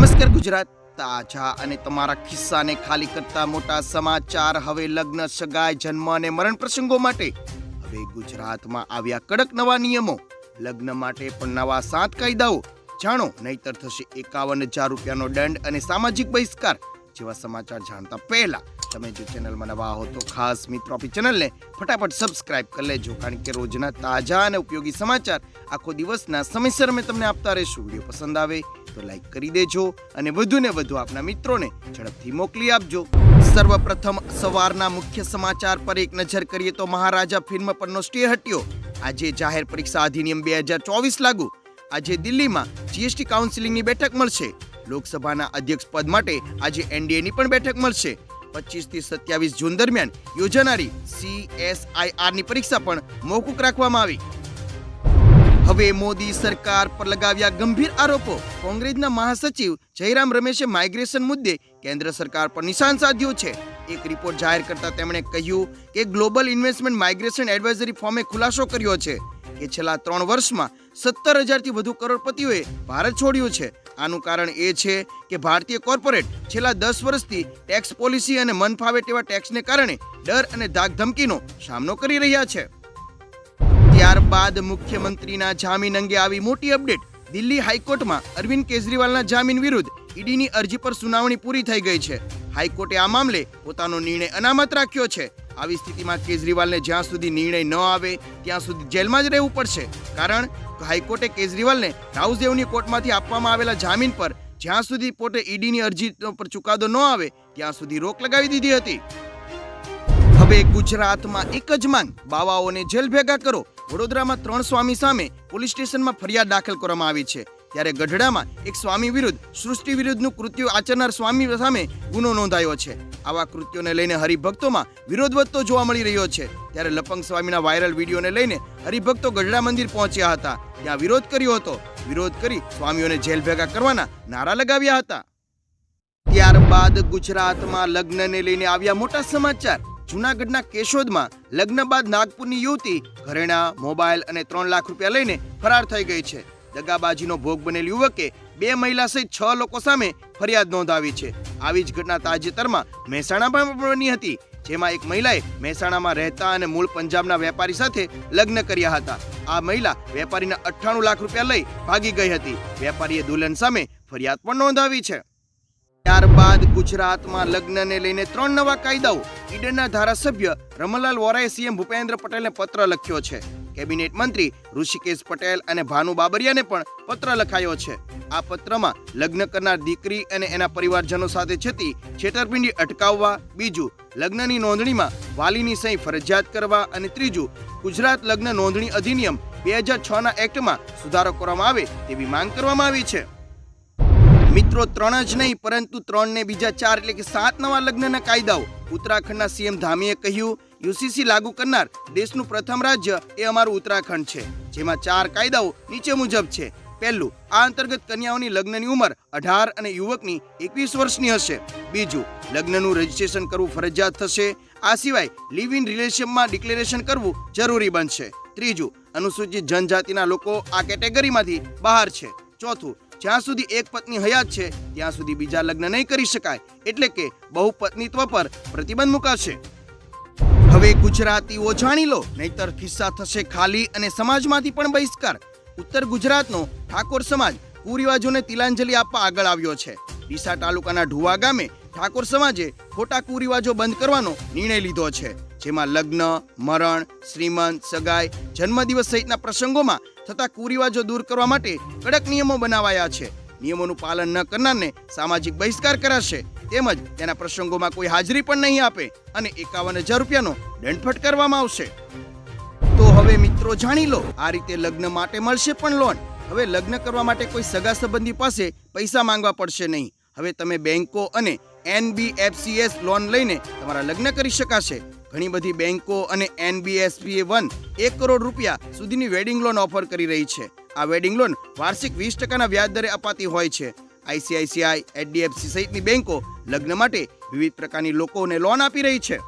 નમસ્કાર ગુજરાત, તાજા અને તમારા ખિસ્સાને ખાલી કરતા મોટા સમાચાર, હવે લગ્ન, સગાઈ, જન્મ અને મરણ પ્રસંગો માટે હવે ગુજરાતમાં આવ્યા કડક નવા નિયમો. લગ્ન માટે પણ નવા સાત કાયદાઓ. જાણો, નહીતર થશે એકાવન હજાર રૂપિયાનો દંડ અને સામાજિક બહિષ્કાર. જેવા સમાચાર જાણતા પહેલા તમે જો ચેનલમાં નવા હો તો ખાસ મિત્રો આપણી ચેનલને ફટાફટ સબસ્ક્રાઇબ કરી લેજો, કારણ કે રોજના તાજા અને ઉપયોગી સમાચાર આખો દિવસના સમયસર અમે તમને આપતા રહીશું. વીડિયો પસંદ આવે તો લાઈક કરી દેજો અને વધુ ને વધુ આપના મિત્રોને ઝડપથી મોકલી આપજો. સર્વપ્રથમ સવારના મુખ્ય સમાચાર પર એક નજર કરીએ તો મહારાજા ફિલ્મ પરનો સ્ટે હટ્યો. આજે જાહેર પરીક્ષા અધિનિયમ બે હજાર ચોવીસ લાગુ. આજે દિલ્હીમાં જીએસટી કાઉન્સિલિંગની બેઠક મળશે. લોકસભાના અધ્યક્ષ પદ માટે આજે એનડીએની પણ બેઠક મળશે. પચીસથી સત્યાવીસ જૂન દરમિયાન યોજાનારી સીએસઆઈઆરની પરીક્ષા પણ મોકૂફ રાખવામાં આવી. હવે મોદી સરકાર પર લગાવ્યા ગંભીર આરોપો. કોંગ્રેસના મહાસચિવ જયરામ રમેશે માઇગ્રેશન મુદ્દે કેન્દ્ર સરકાર પર નિશાન સાધ્યું છે. એક રિપોર્ટ જાહેર કરતા તેમણે કહ્યું કે ગ્લોબલ ઇન્વેસ્ટમેન્ટ માઇગ્રેશન એડવાઇઝરી ફોર્મે ખુલાસો કર્યો છે કે છેલ્લા ત્રણ વર્ષમાં સત્તર હજારથી વધુ કરોડપતિઓએ ભારત છોડ્યું છે. આનું કારણ એ છે કે ભારતીય કોર્પોરેટ છેલ્લા દસ વર્ષથી ટેક્સ પોલિસી અને મન ફાવે તેવા ટેક્સને કારણે ડર અને ધાકધમકીનો સામનો કરી રહ્યા છે. ત્યારબાદ મુખ્યમંત્રીના જામીન અંગે આવી મોટી અપડેટ. દિલ્હી હાઈકોર્ટમાં અરવિંદ કેજરીવાલના જામીન વિરુદ્ધ ઈડીની અરજી પર સુનાવણી પૂરી થઈ ગઈ છે. હાઈકોર્ટે આ મામલે પોતાનો નિર્ણય અનામત રાખ્યો છે. આવી સ્થિતિમાં કેજરીવાલને જ્યાં સુધી નિર્ણય ન આવે, ત્યાં સુધી જેલમાં જ રહેવું પડશે. કારણ હાઈકોર્ટે કેજરીવાલને રાઉસદેવની કોર્ટમાંથી આપવામાં આવેલા જામીન પર જ્યાં સુધી પોતે ઈડીની અરજી પર ચુકાદો ન આવે, ત્યાં સુધી રોક લગાવી દીધી હતી. હવે ગુજરાતમાં એક જ માંગ, બાવાઓને જેલ ભેગા કરો. વડોદરામાં ત્રણ સ્વામી સામે પોલીસ સ્ટેશનમાં ફરિયાદ દાખલ કરવામાં આવી છે. ત્યારે ગઢડામાં એક સ્વામી વિરુદ્ધ, સૃષ્ટિ વિરુદ્ધનું કૃત્યુ આચરનાર સ્વામી સામે ગુનો નોંધાયો છે. આવા કૃત્યોને લઈને હરિભક્તોમાં વિરોધ વધતો જોવા મળી રહ્યો છે. ત્યારે લપંગ સ્વામીના વાયરલ વિડીયોને લઈને હરિભક્તો ગઢડા મંદિર પહોંચ્યા હતા. ત્યાં વિરોધ કર્યો હતો. વિરોધ કરી સ્વામીઓને જેલ ભેગા કરવાના નારા લગાવ્યા હતા. ત્યારબાદ ગુજરાતમાં લગ્નને લઈને આવ્યા મોટા સમાચાર. જૂનાગઢના કેશોદમાં લગ્ન બાદ નાગપુરની યુવતી ઘરેણા, મોબાઈલ અને ત્રણ લાખ રૂપિયા લઈને ફરાર થઈ ગઈ છે. દગાબાજીનો ભોગ બનેલ યુવકે બે મહિલા સહિત છ લોકો સામે ફરિયાદ નોંધાવી છે. આવી જ ઘટના તાજેતરમાં મહેસાણામાં પણ બની હતી, જેમાં એક મહિલાએ મહેસાણામાં રહેતા અને મૂળ પંજાબના વેપારી સાથે લગ્ન કર્યા હતા. આ મહિલા વેપારીના અઠ્ઠાણું લાખ રૂપિયા લઈ ભાગી ગઈ હતી. વેપારીએ દુલ્હન સામે ફરિયાદ પણ નોંધાવી છે. ત્યારબાદ ગુજરાતમાં લગ્નને લઈને ત્રણ નવા કાયદાઓ ઈડનના ધારાસભ્ય રમણલાલ વોરાએ સીએમ ભૂપેન્દ્ર પટેલને પત્ર લખ્યો છે. કેબિનેટ મંત્રી ઋષિકેશ પટેલ અને ભાનુ બાબરિયાને પણ પત્ર લખાયો છે. આ પત્રમાં લગ્ન કરનાર દીકરી અને એના પરિવારજનો સાથે છતી છેતરપિંડી અટકાવવા, બીજું લગ્નની નોંધણીમાં વાલીની સહી ફરજિયાત કરવા અને ત્રીજું ગુજરાત લગ્ન નોંધણી અધિનિયમ બે હજાર છ ના એક્ટમાં સુધારો કરવામાં આવે તેવી માંગ કરવામાં આવી છે. મિત્રો ત્રણ જ નહીં, પરંતુ ત્રણ ને બીજા ચાર એટલે કે સાત નવા લગ્નના કાયદાઓ ઉત્તરાખંડના સીએમ ધામીએ કહ્યું યુસીસી લાગુ કરનાર દેશનું પ્રથમ રાજ્ય એ અમારું ઉત્તરાખંડ છે, જેમાં ચાર કાયદાઓ નીચે મુજબ છે. પહેલું, આ અંતર્ગત કન્યાઓની લગ્નની ઉંમર અઢાર અને યુવકની એકવીસ વર્ષની હશે. બીજું, લગ્નનું રજીસ્ટ્રેશન કરવું ફરજિયાત થશે. આ સિવાય લિવ ઇન રિલેશનમાં ડિક્લેરેશન કરવું જરૂરી બનશે. ત્રીજું, અનુસૂચિત જનજાતિના લોકો આ કેટેગરીમાંથી બહાર છે. ચોથું, જ્યાં સુધી એક પત્ની હયાત છે, ત્યાં સુધી બીજા લગ્ન નહીં કરી શકાય, એટલે કે બહુપત્નીત્વ પર પ્રતિબંધ મુકાશે. હવે ગુજરાતીઓ જાણી લો, નહીતર ખિસ્સા થશે ખાલી અને સમાજમાંથી પણ બહિષ્કાર. ઉત્તર ગુજરાતનો ઠાકોર સમાજ કુરિવાજોને તિલાંજલિ આપવા આગળ આવ્યો છે. ડીસા તાલુકાના ઢુવા ગામે ઠાકોર સમાજે ખોટા કુરિવાજો બંધ કરવાનો નિર્ણય લીધો છે. જેમાં લગ્ન, મરણ, શ્રીમંત, સગાઈ, જન્મદિવસ સહિતના પ્રસંગોમાં થતા કુરિવાજો દૂર કરવા માટે કડક નિયમો બનાવાયા છે. નિયમોનું પાલન ન કરનારને સામાજિક બહિષ્કાર કરાશે. તેમજ તેના પ્રસંગોમાં કોઈ હાજરી પણ નહીં આપે અને એકાવન હજાર રૂપિયાનો દંડ ફટકારવામાં આવશે. તો હવે મિત્રો જાણી લો, આ રીતે લગ્ન માટે મળશે પણ લોન. હવે લગ્ન કરવા માટે કોઈ સગા સંબંધી પાસે પૈસા માંગવા પડશે નહીં. હવે તમે બેંકો અને એનબીએફસીએસ લોન લઈને તમારા લગ્ન કરી શકાશે. ઘણી બધી બેંકો અને એનબીએસપીએ વન એક કરોડ રૂપિયા સુધીની વેડિંગ લોન ઓફર કરી રહી છે. આ વેડિંગ લોન વાર્ષિક વીસ ટકાના વ્યાજ દરે અપાતી હોય છે. આઈસીઆઈસીઆઈ એચડીએફસી સહિતની બેંકો લગ્ન માટે વિવિધ પ્રકારની લોકોને લોન આપી રહી છે.